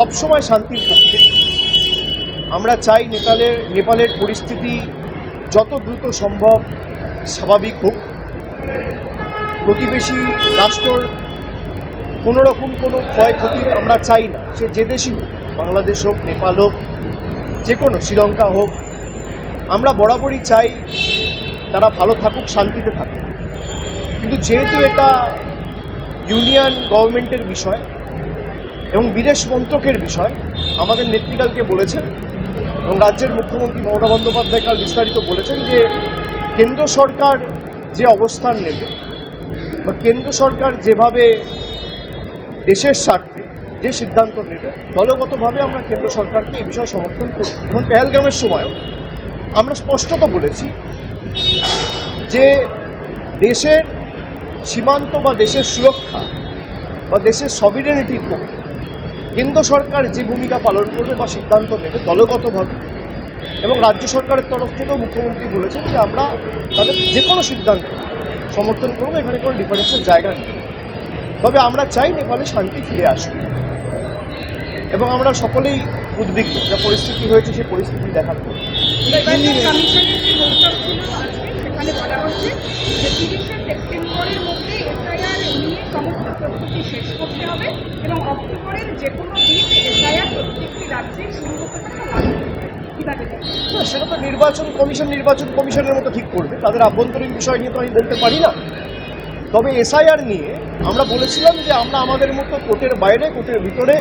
সবসময় শান্তির পক্ষে আমরা চাই নেপালের নেপালের পরিস্থিতি যত দ্রুত সম্ভব স্বাভাবিক হোক। প্রতিবেশী রাষ্ট্রর কোনো রকম কোনো ক্ষয়ক্ষতি আমরা চাই না। সে যে দেশই হোক, বাংলাদেশ হোক, নেপাল হোক, যে কোনো, শ্রীলঙ্কা হোক, আমরা বরাবরই চাই তারা ভালো থাকুক, শান্তিতে থাকুক। কিন্তু যেহেতু এটা ইউনিয়ন গভর্নমেন্টের বিষয় এবং বিদেশ মন্ত্রকের বিষয় আমাদের নেত্রীকালকে বলেছেন এবং রাজ্যের মুখ্যমন্ত্রী মমতা বন্দ্যোপাধ্যায় কাল বিস্তারিত বলেছেন যে কেন্দ্র সরকার যে অবস্থান নেবে বা কেন্দ্র সরকার যেভাবে দেশের স্বার্থে যে সিদ্ধান্ত নেবে, দলগতভাবে আমরা কেন্দ্র সরকারকে এই বিষয়ে সমর্থন করি এবং পেহেলগামের সময়ও আমরা স্পষ্টত বলেছি যে দেশের সীমান্ত বা দেশের সুরক্ষা বা দেশের সবিডেনিটির পক্ষে কেন্দ্র সরকার যে ভূমিকা পালন করবে বা সিদ্ধান্ত নেবে দলগতভাবে এবং রাজ্য সরকারের তরফ থেকেও মুখ্যমন্ত্রী বলেছেন যে আমরা তাদের যে কোনো সিদ্ধান্ত সমর্থন করব এখানে কোনো ডিফারেন্সের জায়গা নেই। তবে আমরা চাই নেপালে শান্তি ফিরে আসুক। এবং আমরা সকলেই উদ্বিগ্ন যা পরিস্থিতি হয়েছে সেই পরিস্থিতি দেখার পর। সেখানে বলা হচ্ছে যে তিরিশে সেপ্টেম্বরের সমস্ত প্রস্তুতি শেষ করতে হবে এবং অক্টোবরের যে কোনো দিন প্রত্যেকটি রাজ্যে শুরু? না, সেটা তো নির্বাচন কমিশন নির্বাচন কমিশনের মতো ঠিক করবে। তাদের আভ্যন্তরীণ বিষয় নিয়ে তো আমি বলতে পারি না। তবে এসআইআর নিয়ে আমরা বলেছিলাম যে আমরা আমাদের মতো কোর্টের বাইরে কোর্টের ভিতরে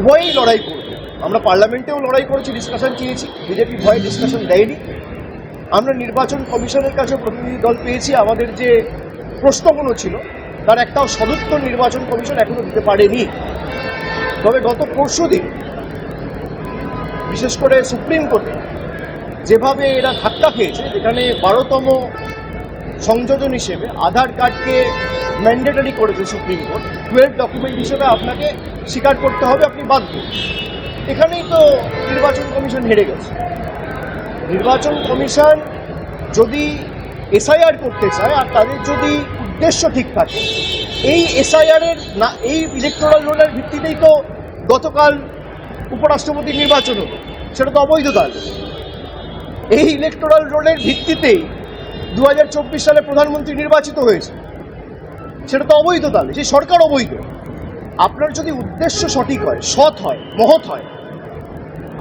উভয়ই লড়াই করব। আমরা পার্লামেন্টেও লড়াই করেছি ডিসকাশন চেয়েছি। বিজেপি ভয়ে ডিসকাশন দেয়নি। আমরা নির্বাচন কমিশনের কাছে প্রতিনিধি দল পেয়েছি। আমাদের যে প্রশ্নগুলো ছিল তার একটাও সদুত্তর নির্বাচন কমিশন এখনও দিতে পারেনি। তবে গত পরশু দিন, বিশেষ করে সুপ্রিম কোর্টে, যেভাবে এরা ধাক্কা খেয়েছে যেখানে বারোতম সংযোজন হিসেবে আধার কার্ডকে ম্যান্ডেটারি করেছে সুপ্রিম কোর্ট। টুয়েলভ ডকুমেন্ট হিসেবে আপনাকে স্বীকার করতে হবে, আপনি বাধ্য। এখানেই তো নির্বাচন কমিশন হেরে গেছে। নির্বাচন কমিশন যদি এসআইআর করতে চায়, আর তাদের যদি উদ্দেশ্য ঠিক থাকে। এই এসআইআর এর না, এই ইলেকট্রাল রোলের ভিত্তিতেই তো গতকাল উপরাষ্ট্রপতি নির্বাচন হলো। সেটা তো অবৈধ তাহলে এই ইলেকটোরাল রোলের ভিত্তিতেই দু হাজার চব্বিশ সালে প্রধানমন্ত্রী নির্বাচিত হয়েছে। সেটা তো অবৈধ তাহলে সেই সরকার অবৈধ। আপনার যদি উদ্দেশ্য সঠিক হয়, সৎ হয়, মহৎ হয়,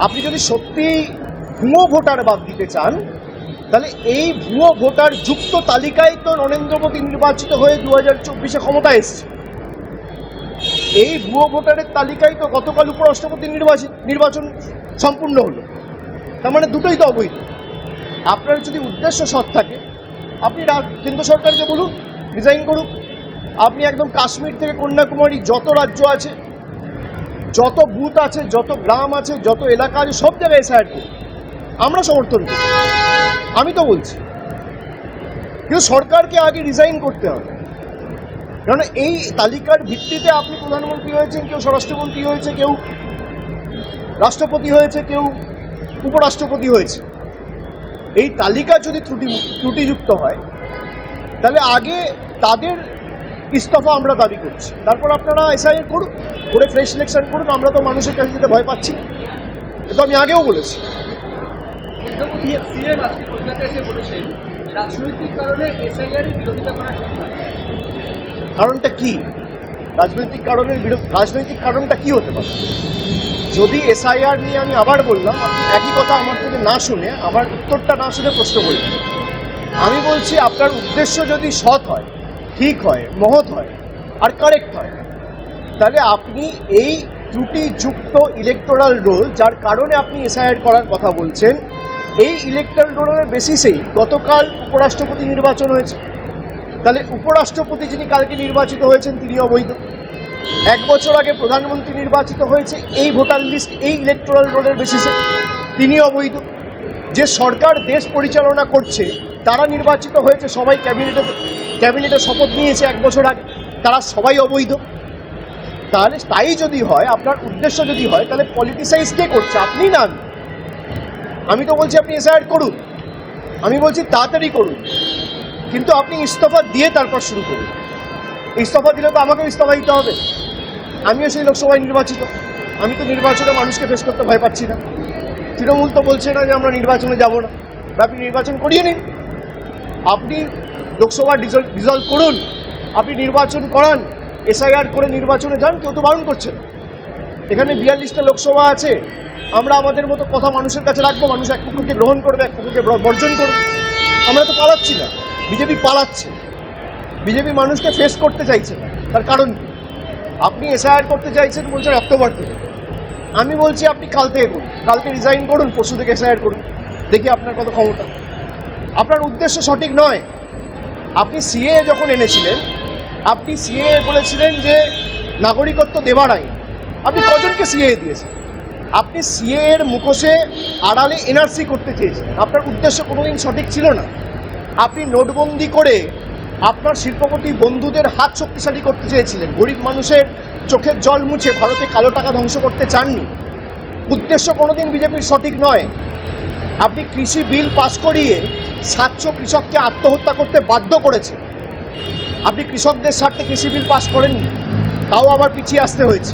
আপনি যদি সত্যি ভুয়ো ভোটার বাদ দিতে চান তাহলে এই ভুয়ো ভোটার যুক্ত তালিকায় তো নরেন্দ্র মোদী নির্বাচিত হয়ে দু হাজার চব্বিশে ক্ষমতা এসছে। এই ভুয়ো ভোটারের তালিকায় তো গতকাল উপরাষ্ট্রপতি নির্বাচিত নির্বাচন সম্পূর্ণ হলো। তার মানে দুটোই তো অবৈধ। আপনার যদি উদ্দেশ্য সৎ থাকে, আপনি কেন্দ্র সরকারকে বলুন, রিজাইন করুক আপনি একদম কাশ্মীর থেকে কন্যাকুমারী যত রাজ্য আছে, যত বুথ আছে, যত গ্রাম আছে, যত এলাকা আছে, সব জায়গায় এসআইআর করুন আমরা সমর্থন করি। আমি তো বলছি। কিন্তু সরকারকে আগে রিজাইন করতে হবে। কারণ এই তালিকার ভিত্তিতে আপনি প্রধানমন্ত্রী হয়েছেন, কেউ স্বরাষ্ট্রমন্ত্রী হয়েছে, কেউ রাষ্ট্রপতি হয়েছে, কেউ উপরাষ্ট্রপতি হয়েছে। এই তালিকা যদি ত্রুটি ত্রুটিযুক্ত হয়, তাহলে আগে তাদের ইস্তফা আমরা দাবি করছি। তারপর আপনারা এসআইএর করুন, করে ফ্রেশ সিলেকশন করুন, আমরা তো মানুষের কাছে যেতে ভয় পাচ্ছি। না। এ তো আমি আগেও বলেছি। সিএম আজকে কলকাতা এসে বলেছেন রাজনৈতিক কারণে এসআইআর এর বিরোধিতা করা কারণটা কি? রাজনৈতিক কারণের বিরোধ রাজনৈতিক কারণটা কি হতে পারে? যদি এসআইআর নিয়ে আমি আবার বললাম একই কথা আমার থেকে না শুনে আমার উত্তরটা না শুনে প্রশ্ন করলেন। আমি বলছি, আপনার উদ্দেশ্য যদি সৎ হয়, ঠিক হয়, মহৎ হয়, আর কারেক্ট হয়, তাহলে আপনি এই ত্রুটিযুক্ত ইলেকটোরাল রোল যার কারণে আপনি এসআইআর করার কথা বলছেন এই ইলেকট্রাল রোলের বেসিসেই গতকাল উপরাষ্ট্রপতি নির্বাচন হয়েছে। তাহলে উপরাষ্ট্রপতি যিনি কালকে নির্বাচিত হয়েছেন, তিনি অবৈধ। এক বছর আগে প্রধানমন্ত্রী নির্বাচিত হয়েছে, এই ভোটার লিস্ট এই ইলেকটোরাল রোলের বেসিসে তিনি অবৈধ। যে সরকার দেশ পরিচালনা করছে, তারা নির্বাচিত হয়েছে, সবাই ক্যাবিনেটে ক্যাবিনেটে শপথ নিয়েছে এক বছর আগে, তারা সবাই অবৈধ। তাহলে তাই যদি হয়, আপনার উদ্দেশ্য যদি হয়, তাহলে পলিটিসাইজ কে করছে? আপনি না। আমি। তো বলছি আপনি এসআইআর করুন। আমি বলছি তাড়াতাড়ি করুন। কিন্তু আপনি ইস্তফা দিয়ে তারপর শুরু করুন। ইস্তফা দিলে তো আমাকেও ইস্তফা দিতে হবে। আমিও সেই লোকসভায় নির্বাচিত। আমি তো নির্বাচনে মানুষকে ফেস করতে ভয় পাচ্ছি না। তৃণমূল তো বলছে না যে আমরা নির্বাচনে যাব না। আপনি নির্বাচন করিয়ে নিন। আপনি লোকসভা ডিজলভ করুন। আপনি নির্বাচন করান। এসআইআর করে নির্বাচনে যান, কেউ তো বারণ করছে না। এখানে বিয়াল্লিশটা লোকসভা আছে। আমরা আমাদের মতো কথা মানুষের কাছে রাখব, মানুষ এক পক্ষকে গ্রহণ করবে, এক ব- বর্জন করবে। আমরা তো পালাচ্ছি না। বিজেপি পালাচ্ছে। বিজেপি মানুষকে ফেস করতে চাইছে না। তার কারণ কি? আপনি এসআইআর করতে চাইছেন বলছেন অক্টোবর থেকে। আমি বলছি আপনি কাল থেকে করুন। কালকে রিজাইন করুন, পরশু থেকে এসআইআর করুন। দেখি আপনার কত ক্ষমতা। আপনার উদ্দেশ্য সঠিক নয়। আপনি সিএ যখন এনেছিলেন, আপনি সিএ বলেছিলেন যে নাগরিকত্ব দেওয়ার আইন। আপনি কজনকে সিএ দিয়েছেন? আপনি সিএ এর মুখোশে আড়ালে এনআরসি করতে চেয়েছেন। আপনার উদ্দেশ্য কোনোদিন সঠিক ছিল না। আপনি নোটবন্দি করে আপনার শিল্পপতি বন্ধুদের হাত শক্তিশালী করতে চেয়েছিলেন। গরিব মানুষের চোখের জল মুছে ভারতে কালো টাকা ধ্বংস করতে চাননি। উদ্দেশ্য কোনোদিন বিজেপির সঠিক নয়। আপনি কৃষি বিল পাশ করিয়ে সাতশো কৃষককে আত্মহত্যা করতে বাধ্য করেছে আপনি কৃষকদের স্বার্থে কৃষি বিল পাশ করেননি। তাও আবার পিছিয়ে আসতে হয়েছে।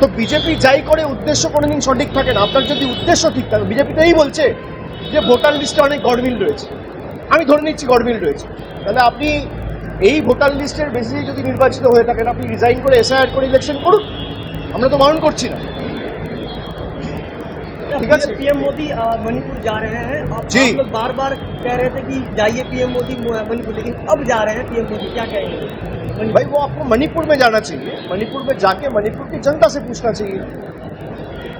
তো বিজেপি যাই করে উদ্দেশ্য কোনোদিন সঠিক থাকে না। আপনার যদি উদ্দেশ্য ঠিক থাকে বিজেপি তো এই বলছে যে ভোটার লিস্টে অনেক গড়মিল রয়েছে। আমি ধরে নিচ্ছি গড়মিল রয়েছে। তাহলে আপনি এই ভোটার লিস্টের বেশি যদি নির্বাচিত হয়ে থাকেন, আপনি রিজাইন করে এসআইআর করে ইলেকশন করুন। আমরা তো বারণ করছি না। ठीक है। पीएम मोदी मणिपुर जा रहे हैं आप जी। आप लोग बार बार कह रहे थे कि जाइए पीएम मोदी मणिपुर लेकिन अब जा रहे हैं पीएम मोदी क्या कहेंगे भाई वो आपको मणिपुर में जाना चाहिए मणिपुर में जाके मणिपुर की जनता से पूछना चाहिए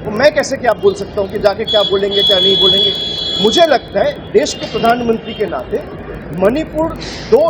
तो मैं कैसे क्या बोल सकता हूँ कि जाके क्या बोलेंगे क्या नहीं बोलेंगे मुझे लगता है देश के प्रधानमंत्री के नाते मणिपुर दो